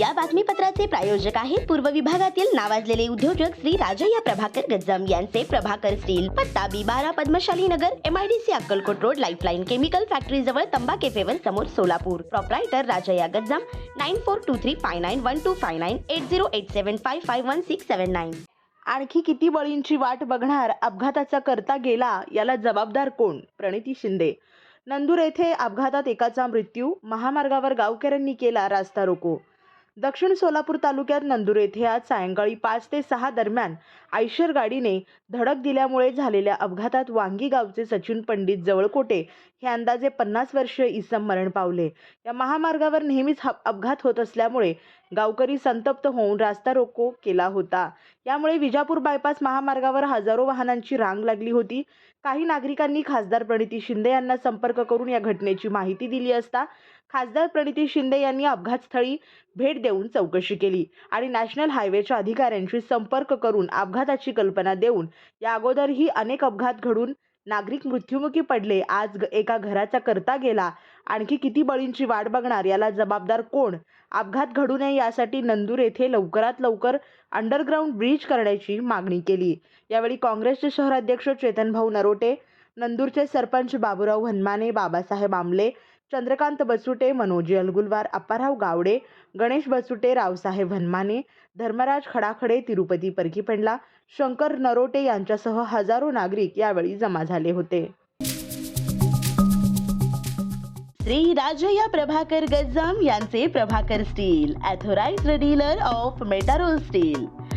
या बातमीपत्राचे प्रायोजक आहेत पूर्व विभागातील नावाजलेले उद्योजक श्री राजय्या प्रभाकर गज्जम यांचे प्रभाकर स्टील पत्ता बी बारा Padmashali Nagar MIDC Akkalkot road lifeline chemical factory जवळ तंबा केफेवर समोर Solapur. Proprietor Rajayya Gajjam nine four two three five nine one two five nine eight zero eight seven five five one six seven nine आणखी किती बळींची वाट बघणार अपघाताचा करता गेला याला जबाबदार कोण? प्रणिती शिंदे. नंदूर येथे अपघातात एकाचा मृत्यू महामार्गावर गावकऱ्यांनी केला रास्ता रोको. दक्षिण सोलापूर तालुक्यात नंदूर येथे आज सायंकाळी पाच ते सहा दरम्यान आयशर गाडीने धडक दिल्यामुळे झालेल्या अपघातात वांगी गावचे सचिन पंडित जवळकोटे हे अंदाजे पन्नास वर्षीय इसम मरण पावले. या महामार्गावर नेहमीच अपघात होत असल्यामुळे गावकरी संतप्त होऊन रास्ता रोको केला होता. यामुळे विजापूर बायपास महामार्गावर हजारो वाहनांची रांग लागली होती. काही नागरिकांनी खासदार प्रणिती शिंदे यांना संपर्क करून या घटनेची माहिती दिली असता खासदार प्रणिती शिंदे यांनी अपघातस्थळी भेट देऊन चौकशी केली आणि नॅशनल हायवेच्या अधिकाऱ्यांशी संपर्क करून अपघाताची कल्पना देऊन या अगोदरही अनेक अपघात घडून नागरिक मृत्युमुखी पडले. आज एका घराचा करता गेला. आणखी किती बळींची वाट बघणार? याला जबाबदार कोण? अपघात घडू नये यासाठी नंदूर येथे लवकरात लवकर अंडरग्राऊंड ब्रिज करण्याची मागणी केली. यावेळी काँग्रेसचे शहराध्यक्ष चेतनभाऊ नरोटे नंदूरचे सरपंच बाबूराव हनमाने बाबासाहेब आमले चंद्रकांत बसुटे मनोजी अलगुलवार अप्पाराव गावडे गणेश बसुटे रावसाहेब हनमाने धर्मराज खडाखडे तिरुपती परकीपेंडला शंकर नरोटे यांच्यासह हजारो नागरिक यावेळी जमा झाले होते. श्री राजया प्रभाकर गज्जाम यांचे Prabhakar steel authorised dealer of Metarol steel.